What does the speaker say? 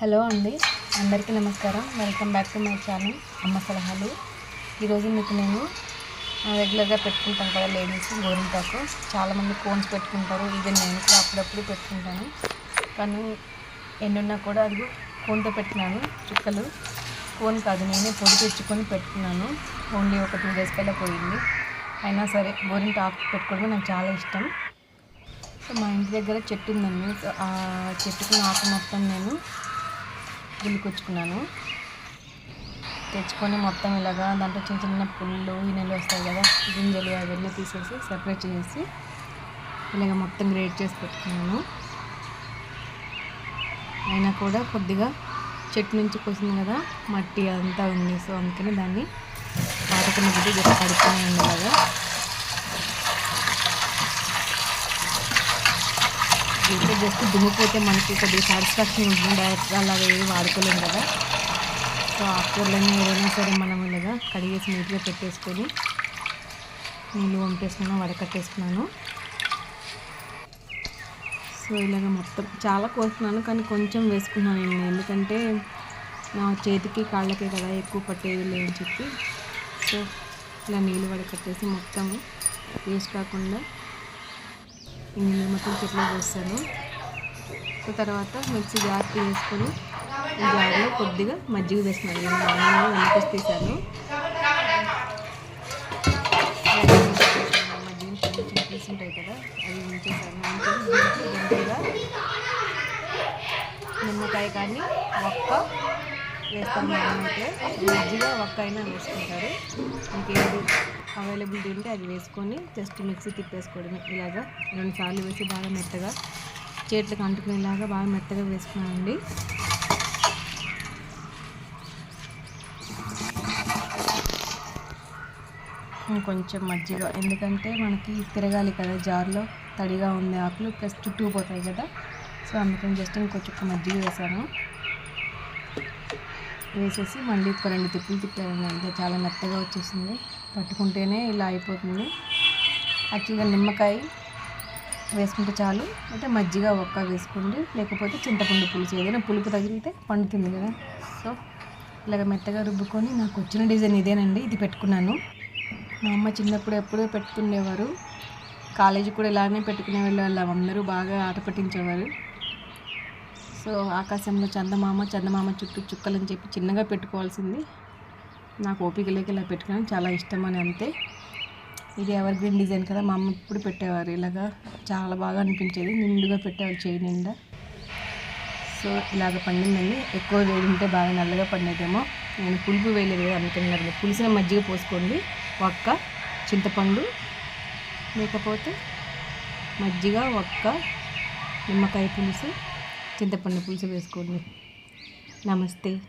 Hello అండి. అందరికీ నమస్కారం. Welcome back to my channel అమ్మ సలహాలు. ఈరోజు మీకు నేను రెగ్యులర్గా పెట్టుకుంటాను కదా లేడీస్ గోరింటాకు. చాలామంది కోన్స్ పెట్టుకుంటారు. ఇది నేను కూడా అప్పుడప్పుడు పెట్టుకుంటాను. కానీ ఎన్నున్నా కూడా అది కోన్తో పెట్టినాను. చుక్కలు. కోన్ కాదు నేనే పొడి తెచ్చుకొని పెట్టుకున్నాను. ఓన్లీ ఒక టూ డేస్ కల్లా పోయింది. అయినా సరే గోరింటాకు పెట్టుకోవడం నాకు చాలా ఇష్టం. సో మా ఇంటి దగ్గర చెట్టు ఉందండి. సో ఆ చెట్టుకున్న ఆకు మొత్తం నేను గిల్లుకొచ్చుకున్నాను తెచ్చుకొని మొత్తం ఇలాగా దాంట్లో చిన్న చిన్న పుళ్ళు ఈనెలు వస్తాయి కదా గింజలు అవన్నీ తీసేసి సెపరేట్ చేసి ఇలాగ మొత్తం గ్రేట్ చేసి పెట్టుకున్నాను. అయినా కూడా కొద్దిగా చెట్టు నుంచి కోసింది కదా మట్టి అంతా ఉంది. సో అందుకని దాన్ని పాతకున్న బుద్ధి జస్ట్ పడుకుని చేస్తే జస్ట్ దుమ్మిపోతే మనకి కొద్దిగా సాటిస్ఫాక్షన్ ఉంటుంది డైరెక్ట్గా అలాగే ఏది కదా. సో ఆకుకూరలన్నీ ఏదైనా సరే మనం ఇలాగా కడిగేసి నీట్గా పెట్టేసుకొని నీళ్ళు వంపేసుకున్నాను వడకట్టేసుకున్నాను. సో ఇలాగ మొత్తం చాలా కోసుకున్నాను కానీ కొంచెం వేసుకున్నాను నేను ఎందుకంటే నా చేతికి కాళ్ళకే కదా ఎక్కువ పట్టేది లేదని చెప్పి. సో ఇలా నీళ్ళు వడకట్టేసి మొత్తం వేస్ట్ కాకుండా ఇందులో మొత్తం చెట్లు వేస్తాను సో తర్వాత మిక్సీ జార్కి వేసుకొని ఈ జార్లో కొద్దిగా మజ్జిగ వేస్తున్నాను నేను మామూలుగా వెనకేసి తీసాను. మజ్జిగ చిన్న చిన్న పీస్ ఉంటాయి కదా అవి ఉంచేసాను ఉంచేసి గంటగా నిమ్మకాయ కానీ ఒక్క వేస్తాను. అయితే మజ్జిగ ఒక్క అయినా వేసుకుంటారు. ఇంకేది అవైలబిలిటీ ఉంటే అది వేసుకొని జస్ట్ మిక్సీ తిప్పేసుకోవడమే. ఇలాగా రెండు సార్లు వేసి బాగా మెత్తగా చేతులకు అంటుకునేలాగా బాగా మెత్తగా వేసుకున్నామండి కొంచెం మజ్జిగ. ఎందుకంటే మనకి తిరగాలి కదా జార్లో తడిగా ఉంది ఆకులు ప్లస్ చుట్టూ పోతాయి కదా. సో అందుకని జస్ట్ ఇంకొంచెం మజ్జిగ వేసాను. వేసేసి మళ్ళీ ఒక రెండు తిప్పులు తిప్పాను అంతే చాలా మెత్తగా వచ్చేసింది. పట్టుకుంటేనే ఇలా అయిపోతుంది. యాక్చువల్గా నిమ్మకాయ వేసుకుంటే చాలు. అంటే మజ్జిగ ఒక్క వేసుకోండి. లేకపోతే చింతపండు పులుసు ఏదైనా పులుపు తగిలితే పండుతుంది కదా. సో ఇలాగ మెత్తగా రుబ్బుకొని నాకు వచ్చిన డిజైన్ ఇదేనండి. ఇది పెట్టుకున్నాను. మా అమ్మ చిన్నప్పుడు ఎప్పుడూ పెట్టుకునేవారు. కాలేజీ కూడా ఇలానే పెట్టుకునే వాళ్ళు అందరూ బాగా ఆట పట్టించేవారు. సో ఆకాశంలో చందమామ చందమామ చుట్టూ చుక్కలని చెప్పి చిన్నగా పెట్టుకోవాల్సింది. నాకు ఓపిక లేక ఇలా పెట్టుకున్నాను. చాలా ఇష్టం అని అంతే. ఇది ఎవర్ గ్రీన్ డిజైన్ కదా మా అమ్మ ఇప్పుడు పెట్టేవారు. ఇలాగా చాలా బాగా అనిపించేది. నిండుగా పెట్టేవారు చేయి నిండా. సో ఇలాగ పండిందండి. ఎక్కువ వేడి ఉంటే బాగా నల్లగా పండేదేమో. నేను పులుపు వేయలేదు కదా అనుకున్నారు పులిసిన మజ్జిగ పోసుకోండి. ఒక్క చింతపండు లేకపోతే మజ్జిగ ఒక్క నిమ్మకాయ పులుసు చింతపండు పులుసు వేసుకోండి. నమస్తే.